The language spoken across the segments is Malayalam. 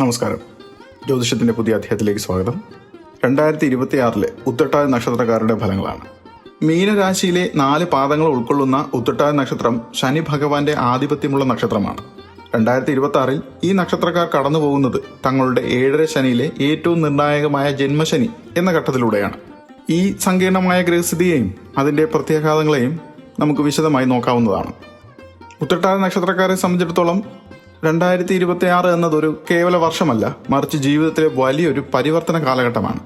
നമസ്കാരം. ജ്യോതിഷത്തിന്റെ പുതിയ അധ്യായത്തിലേക്ക് സ്വാഗതം. രണ്ടായിരത്തി ഇരുപത്തി ആറിലെ ഉത്തട്ടായ നക്ഷത്രക്കാരുടെ ഫലങ്ങളാണ്. മീനരാശിയിലെ നാല് പാദങ്ങൾ ഉൾക്കൊള്ളുന്ന ഉത്തട്ടായ നക്ഷത്രം ശനി ഭഗവാന്റെ ആധിപത്യമുള്ള നക്ഷത്രമാണ്. രണ്ടായിരത്തി ഇരുപത്തി ഈ നക്ഷത്രക്കാർ കടന്നു പോകുന്നത് തങ്ങളുടെ ഏഴര ശനിയിലെ ഏറ്റവും നിർണായകമായ ജന്മശനി എന്ന ഘട്ടത്തിലൂടെയാണ്. ഈ സങ്കീർണമായ ഗ്രഹസ്ഥിതിയെയും അതിന്റെ പ്രത്യാഘാതങ്ങളെയും നമുക്ക് വിശദമായി നോക്കാവുന്നതാണ്. ഉത്തട്ടായ നക്ഷത്രക്കാരെ സംബന്ധിച്ചിടത്തോളം രണ്ടായിരത്തി ആറ് എന്നതൊരു കേവല വർഷമല്ല മറിച്ച് ജീവിതത്തിലെ വലിയൊരു പരിവർത്തന കാലഘട്ടമാണ്.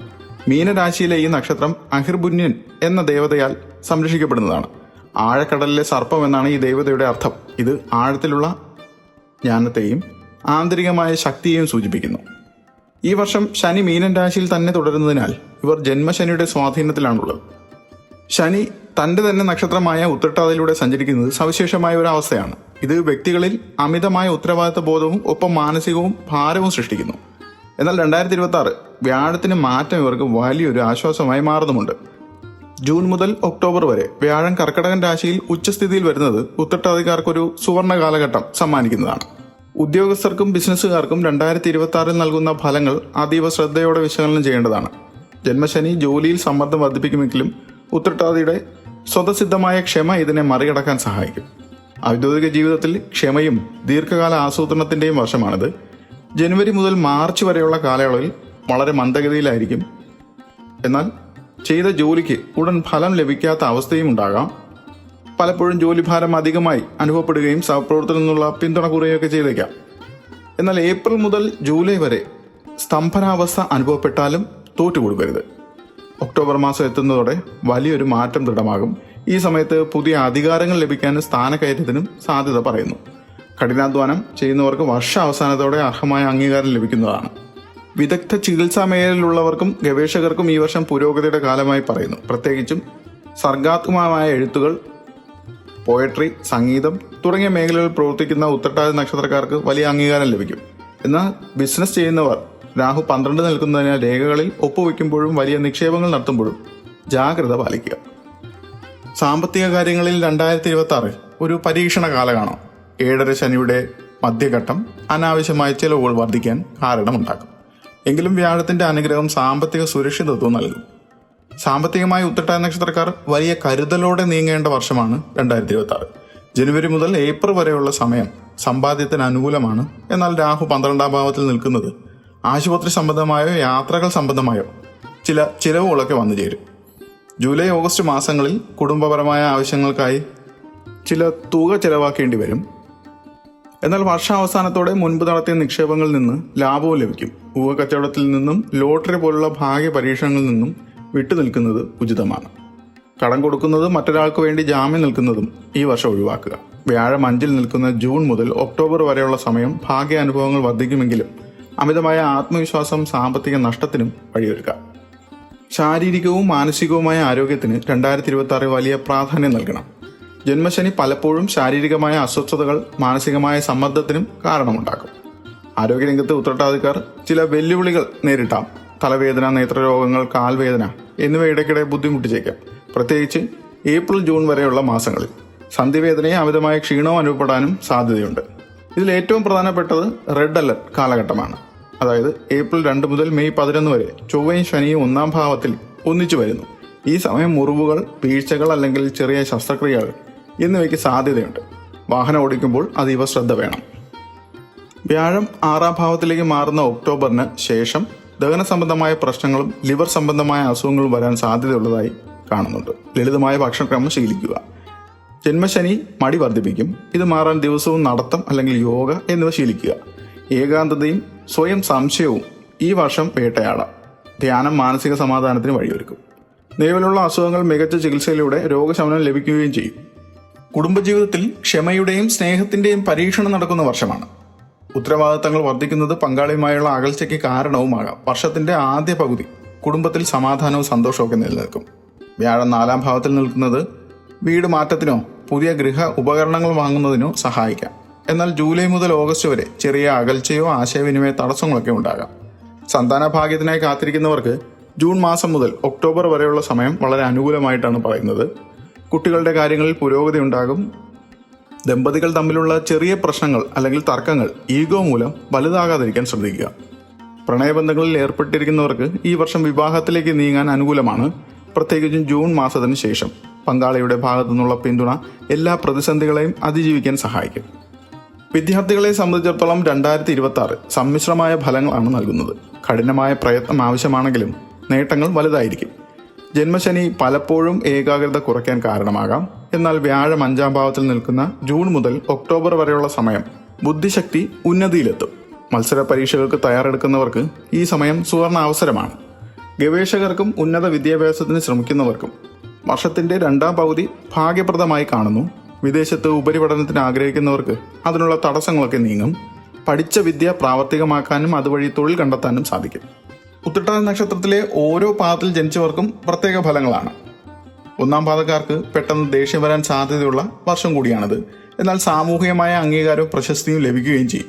മീനരാശിയിലെ ഈ നക്ഷത്രം അഹിർബുന്യൻ എന്ന ദേവതയാൽ സംരക്ഷിക്കപ്പെടുന്നതാണ്. ആഴക്കടലിലെ സർപ്പം എന്നാണ് ഈ ദേവതയുടെ അർത്ഥം. ഇത് ആഴത്തിലുള്ള ജ്ഞാനത്തെയും ആന്തരികമായ ശക്തിയെയും സൂചിപ്പിക്കുന്നു. ഈ വർഷം ശനി മീനൻ രാശിയിൽ തന്നെ തുടരുന്നതിനാൽ ഇവർ ജന്മശനിയുടെ സ്വാധീനത്തിലാണുള്ളത്. ശനി തന്റെ തന്നെ നക്ഷത്രമായ ഉത്രട്ടാതിലൂടെ സഞ്ചരിക്കുന്നത് സവിശേഷമായ ഒരു അവസ്ഥയാണ്. ഇത് വ്യക്തികളിൽ അമിതമായ ഉത്തരവാദിത്ത ബോധവും ഒപ്പം മാനസികവും ഭാരവും സൃഷ്ടിക്കുന്നു. എന്നാൽ രണ്ടായിരത്തി ഇരുപത്തി ആറ് വ്യാഴത്തിന് മാറ്റം ഇവർക്ക് വലിയൊരു ആശ്വാസമായി മാറുന്നുമുണ്ട്. ജൂൺ മുതൽ ഒക്ടോബർ വരെ വ്യാഴം കർക്കടകൻ രാശിയിൽ ഉച്ചസ്ഥിതിയിൽ വരുന്നത് ഉത്രട്ടാധികാർക്കൊരു സുവർണ കാലഘട്ടം സമ്മാനിക്കുന്നതാണ്. ഉദ്യോഗസ്ഥർക്കും ബിസിനസ്സുകാർക്കും രണ്ടായിരത്തി ഇരുപത്തി ആറിൽ നൽകുന്ന ഫലങ്ങൾ അതീവ ശ്രദ്ധയോടെ വിശകലനം ചെയ്യേണ്ടതാണ്. ജന്മശനി ജോലിയിൽ സമ്മർദ്ദം വർദ്ധിപ്പിക്കുമെങ്കിലും ഉത്രട്ടാതിയുടെ സ്വതസിദ്ധമായ ക്ഷമ ഇതിനെ മറികടക്കാൻ സഹായിക്കും. ഔദ്യോഗിക ജീവിതത്തിൽ ക്ഷമയും ദീർഘകാല ആസൂത്രണത്തിന്റെയും വർഷമാണിത് ജനുവരി മുതൽ മാർച്ച് വരെയുള്ള കാലയളവിൽ വളരെ മന്ദഗതിയിലായിരിക്കും. എന്നാൽ ചെയ്ത ജോലിക്ക് ഉടൻ ഫലം ലഭിക്കാത്ത അവസ്ഥയും ഉണ്ടാകാം. പലപ്പോഴും ജോലിഭാരം അധികമായി അനുഭവപ്പെടുകയും സഹപ്രവർത്തനം നിന്നുള്ള പിന്തുണ കുറയുകയൊക്കെ ചെയ്തേക്കാം. എന്നാൽ ഏപ്രിൽ മുതൽ ജൂലൈ വരെ സ്തംഭനാവസ്ഥ അനുഭവപ്പെട്ടാലും തോറ്റു കൊടുക്കരുത് ഒക്ടോബർ മാസം എത്തുന്നതോടെ വലിയൊരു മാറ്റം ദൃഢമാകും. ഈ സമയത്ത് പുതിയ അധികാരങ്ങൾ ലഭിക്കാനും സ്ഥാനക്കയറ്റത്തിനും സാധ്യത പറയുന്നു. കഠിനാധ്വാനം ചെയ്യുന്നവർക്ക് വർഷാവസാനത്തോടെ അർഹമായ അംഗീകാരം ലഭിക്കുന്നതാണ്. വിദഗ്ധ ചികിത്സാ മേഖലയിലുള്ളവർക്കും ഗവേഷകർക്കും ഈ വർഷം പുരോഗതിയുടെ കാലമായി പറയുന്നു. പ്രത്യേകിച്ചും സർഗാത്മകമായ എഴുത്തുകൾ പോയട്രി സംഗീതം തുടങ്ങിയ മേഖലകളിൽ പ്രവർത്തിക്കുന്ന ഉത്തട്ടാതി നക്ഷത്രക്കാർക്ക് വലിയ അംഗീകാരം ലഭിക്കും. എന്നാൽ ബിസിനസ് ചെയ്യുന്നവർ രാഹു പന്ത്രണ്ട് നിൽക്കുന്നതിനാൽ രേഖകളിൽ ഒപ്പുവെക്കുമ്പോഴും വലിയ നിക്ഷേപങ്ങൾ നടത്തുമ്പോഴും ജാഗ്രത പാലിക്കുക. സാമ്പത്തിക കാര്യങ്ങളിൽ രണ്ടായിരത്തി ഇരുപത്തി ആറ് ഒരു പരീക്ഷണ കാലമാണ് ഏഴര ശനിയുടെ മധ്യഘട്ടം അനാവശ്യമായ ചെലവുകൾ വർദ്ധിക്കാൻ കാരണമുണ്ടാക്കും എങ്കിലും വ്യാഴത്തിന്റെ അനുഗ്രഹം സാമ്പത്തിക സുരക്ഷിതത്വം നൽകും. സാമ്പത്തികമായി ഉത്തട്ടായ നക്ഷത്രക്കാർ വലിയ കരുതലോടെ നീങ്ങേണ്ട വർഷമാണ് രണ്ടായിരത്തി ഇരുപത്തി ആറ് ജനുവരി മുതൽ ഏപ്രിൽ വരെയുള്ള സമയം സമ്പാദ്യത്തിന് അനുകൂലമാണ്. എന്നാൽ രാഹു പന്ത്രണ്ടാം ഭാവത്തിൽ നിൽക്കുന്നത് ആശുപത്രി സംബന്ധമായോ യാത്രകൾ സംബന്ധമായോ ചില ചിലവുകളൊക്കെ വന്നു ചേരും. ജൂലൈ ഓഗസ്റ്റ് മാസങ്ങളിൽ കുടുംബപരമായ ആവശ്യങ്ങൾക്കായി ചില തുക ചിലവാക്കേണ്ടി വരും. എന്നാൽ വർഷാവസാനത്തോടെ മുൻപ് നടത്തിയ നിക്ഷേപങ്ങളിൽ നിന്ന് ലാഭവും ലഭിക്കും. ഊഹ കച്ചവടത്തിൽ നിന്നും ലോട്ടറി പോലുള്ള ഭാഗ്യ പരീക്ഷണങ്ങളിൽ നിന്നും വിട്ടുനിൽക്കുന്നത് ഉചിതമാണ്. കടം കൊടുക്കുന്നതും മറ്റൊരാൾക്ക് വേണ്ടി ജാമ്യം നിൽക്കുന്നതും ഈ വർഷം ഒഴിവാക്കുക. വ്യാഴം അഞ്ചിൽ നിൽക്കുന്ന ജൂൺ മുതൽ ഒക്ടോബർ വരെയുള്ള സമയം ഭാഗ്യ അനുഭവങ്ങൾ വർദ്ധിക്കുമെങ്കിലും അമിതമായ ആത്മവിശ്വാസം സാമ്പത്തിക നഷ്ടത്തിനും വഴിയൊരുക്കാം. ശാരീരികവും മാനസികവുമായ ആരോഗ്യത്തിന് രണ്ടായിരത്തി ഇരുപത്തി വലിയ പ്രാധാന്യം നൽകണം. ജന്മശനി പലപ്പോഴും ശാരീരികമായ അസ്വസ്ഥതകൾ മാനസികമായ സമ്മർദ്ദത്തിനും കാരണമുണ്ടാക്കും. ആരോഗ്യരംഗത്ത് ഉത്രട്ടാധിക്കാർ ചില വെല്ലുവിളികൾ നേരിട്ടാം. തലവേദന നേത്രരോഗങ്ങൾ കാൽവേദന എന്നിവ ഇടയ്ക്കിടെ ബുദ്ധിമുട്ടിച്ചേക്കാം. പ്രത്യേകിച്ച് ഏപ്രിൽ ജൂൺ വരെയുള്ള മാസങ്ങളിൽ. സന്ധിവേദനയെ അമിതമായ ക്ഷീണവും അനുഭവപ്പെടാനും സാധ്യതയുണ്ട്. ഇതിൽ ഏറ്റവും പ്രധാനപ്പെട്ടത് റെഡ് അലർട്ട് കാലഘട്ടമാണ്. അതായത് ഏപ്രിൽ രണ്ട് മുതൽ മെയ് പതിനൊന്ന് വരെ ചൊവ്വയും ശനിയും ഒന്നാം ഭാവത്തിൽ ഒന്നിച്ചു വരുന്നു. ഈ സമയം മുറിവുകൾ വീഴ്ചകൾ അല്ലെങ്കിൽ ചെറിയ ശസ്ത്രക്രിയകൾ എന്നിവയ്ക്ക് സാധ്യതയുണ്ട്. വാഹനം ഓടിക്കുമ്പോൾ അതീവ ശ്രദ്ധ വേണം. വ്യാഴം ആറാം ഭാവത്തിലേക്ക് മാറുന്ന ഒക്ടോബറിന് ശേഷം ദഹന സംബന്ധമായ പ്രശ്നങ്ങളും ലിവർ സംബന്ധമായ അസുഖങ്ങളും വരാൻ സാധ്യതയുള്ളതായി കാണുന്നുണ്ട്. ലളിതമായ ഭക്ഷണക്രമം ശീലിക്കുക. ജന്മശനി മടി വർദ്ധിപ്പിക്കും. ഇത് മാറാൻ ദിവസവും നടത്തം അല്ലെങ്കിൽ യോഗ എന്നിവ ശീലിക്കുക. ഏകാന്തതയും സ്വയം സംശയവും ഈ വർഷം വേട്ടയാടാം. ധ്യാനം മാനസിക സമാധാനത്തിന് വഴിയൊരുക്കും. നിലവിലുള്ള അസുഖങ്ങൾ മികച്ച ചികിത്സയിലൂടെ രോഗശമനം ലഭിക്കുകയും ചെയ്യും. കുടുംബജീവിതത്തിൽ ക്ഷമയുടെയും സ്നേഹത്തിന്റെയും പരീക്ഷണം നടക്കുന്ന വർഷമാണ്. ഉത്തരവാദിത്തങ്ങൾ വർദ്ധിക്കുന്നത് പങ്കാളിയുമായുള്ള അകൽച്ചയ്ക്ക് കാരണവുമാകാം. വർഷത്തിന്റെ ആദ്യ പകുതി കുടുംബത്തിൽ സമാധാനവും സന്തോഷവും ഒക്കെ നിലനിൽക്കും. വ്യാഴം നാലാം ഭാവത്തിൽ നിൽക്കുന്നത് വീട് മാറ്റത്തിനോ പുതിയ ഗൃഹ ഉപകരണങ്ങൾ വാങ്ങുന്നതിനോ സഹായിക്കാം. എന്നാൽ ജൂലൈ മുതൽ ഓഗസ്റ്റ് വരെ ചെറിയ അകൽച്ചയോ ആശയവിനിമയ തടസ്സങ്ങളൊക്കെ ഉണ്ടാകാം. സന്താന ഭാഗ്യത്തിനായി കാത്തിരിക്കുന്നവർക്ക് ജൂൺ മാസം മുതൽ ഒക്ടോബർ വരെയുള്ള സമയം വളരെ അനുകൂലമായിട്ടാണ് പറയുന്നത്. കുട്ടികളുടെ കാര്യങ്ങളിൽ പുരോഗതി ഉണ്ടാകും. ദമ്പതികൾ തമ്മിലുള്ള ചെറിയ പ്രശ്നങ്ങൾ അല്ലെങ്കിൽ തർക്കങ്ങൾ ഈഗോ മൂലം വലുതാകാതിരിക്കാൻ ശ്രദ്ധിക്കുക. പ്രണയബന്ധങ്ങളിൽ ഏർപ്പെട്ടിരിക്കുന്നവർക്ക് ഈ വർഷം വിവാഹത്തിലേക്ക് നീങ്ങാൻ അനുകൂലമാണ്. പ്രത്യേകിച്ചും ജൂൺ മാസത്തിന് ശേഷം. പങ്കാളിയുടെ ഭാഗത്തു നിന്നുള്ള പിന്തുണ എല്ലാ പ്രതിസന്ധികളെയും അതിജീവിക്കാൻ സഹായിക്കും. വിദ്യാർത്ഥികളെ സംബന്ധിച്ചിടത്തോളം രണ്ടായിരത്തി ഇരുപത്തി ആറ് സമ്മിശ്രമായ ഫലങ്ങളാണ് നൽകുന്നത്. കഠിനമായ പ്രയത്നം ആവശ്യമാണെങ്കിലും നേട്ടങ്ങൾ വലുതായിരിക്കും. ജന്മശനി പലപ്പോഴും ഏകാഗ്രത കുറയ്ക്കാൻ കാരണമാകാം. എന്നാൽ വ്യാഴം അഞ്ചാം ഭാവത്തിൽ നിൽക്കുന്ന ജൂൺ മുതൽ ഒക്ടോബർ വരെയുള്ള സമയം ബുദ്ധിശക്തി ഉന്നതിയിലെത്തും. മത്സര പരീക്ഷകൾക്ക് തയ്യാറെടുക്കുന്നവർക്ക് ഈ സമയം സുവർണ അവസരമാണ്. ഗവേഷകർക്കും ഉന്നത വിദ്യാഭ്യാസത്തിന് ശ്രമിക്കുന്നവർക്കും വർഷത്തിന്റെ രണ്ടാം പകുതി ഭാഗ്യപ്രദമായി കാണുന്നു. വിദേശത്ത് ഉപരിപഠനത്തിന് ആഗ്രഹിക്കുന്നവർക്ക് അതിനുള്ള തടസ്സങ്ങളൊക്കെ നീങ്ങും. പഠിച്ച വിദ്യ പ്രാവർത്തികമാക്കാനും അതുവഴി തൊഴിൽ കണ്ടെത്താനും സാധിക്കും. ഉത്രട്ടാതി നക്ഷത്രത്തിലെ ഓരോ പാദത്തിൽ ജനിച്ചവർക്കും പ്രത്യേക ഫലങ്ങളാണ്. ഒന്നാം പാദക്കാർക്ക് പെട്ടെന്ന് ദേഷ്യം വരാൻ സാധ്യതയുള്ള വർഷം കൂടിയാണിത്. എന്നാൽ സാമൂഹികമായ അംഗീകാരവും പ്രശസ്തിയും ലഭിക്കുകയും ചെയ്യും.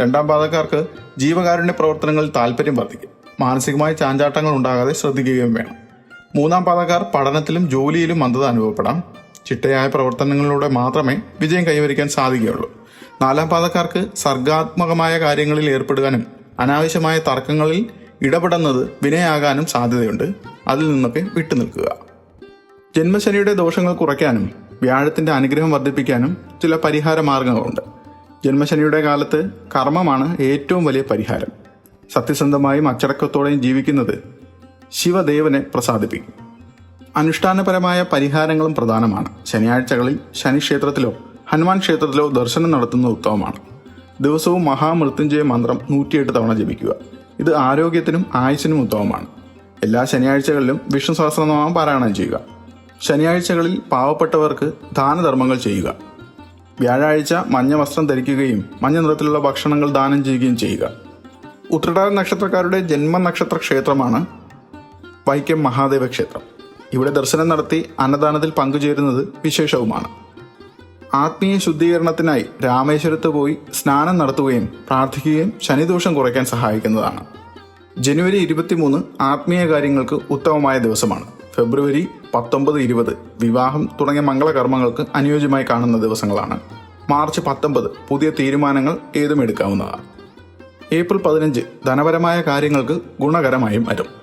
രണ്ടാം പാദക്കാർക്ക് ജീവകാരുണ്യ പ്രവർത്തനങ്ങളിൽ താല്പര്യം വർദ്ധിക്കും. മാനസികമായ ചാഞ്ചാട്ടങ്ങൾ ഉണ്ടാകാതെ ശ്രദ്ധിക്കുകയും വേണം. മൂന്നാം പാതക്കാർ പഠനത്തിലും ജോലിയിലും മന്ദത അനുഭവപ്പെടാം. ചിട്ടയായ പ്രവർത്തനങ്ങളിലൂടെ മാത്രമേ വിജയം കൈവരിക്കാൻ സാധിക്കുകയുള്ളൂ. നാലാം പാതക്കാർക്ക് സർഗാത്മകമായ കാര്യങ്ങളിൽ ഏർപ്പെടുവാനും അനാവശ്യമായ തർക്കങ്ങളിൽ ഇടപെടുന്നത് വിനയാകാനും സാധ്യതയുണ്ട്. അതിൽ നിന്നൊക്കെ വിട്ടുനിൽക്കുക. ജന്മശനിയുടെ ദോഷങ്ങൾ കുറയ്ക്കാനും വ്യാഴത്തിന്റെ അനുഗ്രഹം വർദ്ധിപ്പിക്കാനും ചില പരിഹാര മാർഗങ്ങളുണ്ട്. ജന്മശനിയുടെ കാലത്ത് കർമ്മമാണ് ഏറ്റവും വലിയ പരിഹാരം. സത്യസന്ധമായും അച്ചടക്കത്തോടെയും ജീവിക്കുന്നത് ശിവദേവനെ പ്രസാദിപ്പിക്കും. അനുഷ്ഠാനപരമായ പരിഹാരങ്ങളും പ്രധാനമാണ്. ശനിയാഴ്ചകളിൽ ശനിക്ഷേത്രത്തിലോ ഹനുമാൻ ക്ഷേത്രത്തിലോ ദർശനം നടത്തുന്ന ഉത്തമമാണ് ദിവസവും മഹാമൃത്യുഞ്ജയ മന്ത്രം നൂറ്റിയെട്ട് തവണ ജപിക്കുക. ഇത് ആരോഗ്യത്തിനും ആയുസിനും ഉത്തമമാണ്. എല്ലാ ശനിയാഴ്ചകളിലും വിഷ്ണു സഹസ്രനാമം പാരായണം ചെയ്യുക. ശനിയാഴ്ചകളിൽ പാവപ്പെട്ടവർക്ക് ദാനധർമ്മങ്ങൾ ചെയ്യുക. വ്യാഴാഴ്ച മഞ്ഞ വസ്ത്രം ധരിക്കുകയും മഞ്ഞ നിറത്തിലുള്ള ഭക്ഷണങ്ങൾ ദാനം ചെയ്യുകയും ചെയ്യുക. ഉത്രടാര നക്ഷത്രക്കാരുടെ ജന്മനക്ഷത്ര ക്ഷേത്രമാണ് വൈക്കം മഹാദേവ ക്ഷേത്രം ഇവിടെ ദർശനം നടത്തി അന്നദാനത്തിൽ പങ്കുചേരുന്നത് വിശേഷവുമാണ്. ആത്മീയ ശുദ്ധീകരണത്തിനായി രാമേശ്വരത്ത് പോയി സ്നാനം നടത്തുകയും പ്രാർത്ഥിക്കുകയും ശനിദോഷം കുറയ്ക്കാൻ സഹായിക്കുന്നതാണ്. ജനുവരി ഇരുപത്തിമൂന്ന് ആത്മീയ കാര്യങ്ങൾക്ക് ഉത്തമമായ ദിവസമാണ്. ഫെബ്രുവരി പത്തൊമ്പത് ഇരുപത് വിവാഹം തുടങ്ങിയ മംഗളകർമ്മങ്ങൾക്ക് അനുയോജ്യമായി കാണുന്ന ദിവസങ്ങളാണ്. മാർച്ച് പത്തൊമ്പത് പുതിയ തീരുമാനങ്ങൾ ഏതും എടുക്കാവുന്നതാണ്. ഏപ്രിൽ പതിനഞ്ച് ധനപരമായ കാര്യങ്ങൾക്ക് ഗുണകരമായും വരും.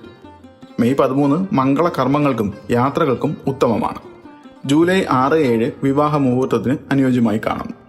മെയ് പതിമൂന്ന് മംഗള കർമ്മങ്ങൾക്കും യാത്രകൾക്കും ഉത്തമമാണ്. ജൂലൈ ആറ് ഏഴ് വിവാഹ മുഹൂർത്തത്തിന് അനുയോജ്യമായി കാണുന്നു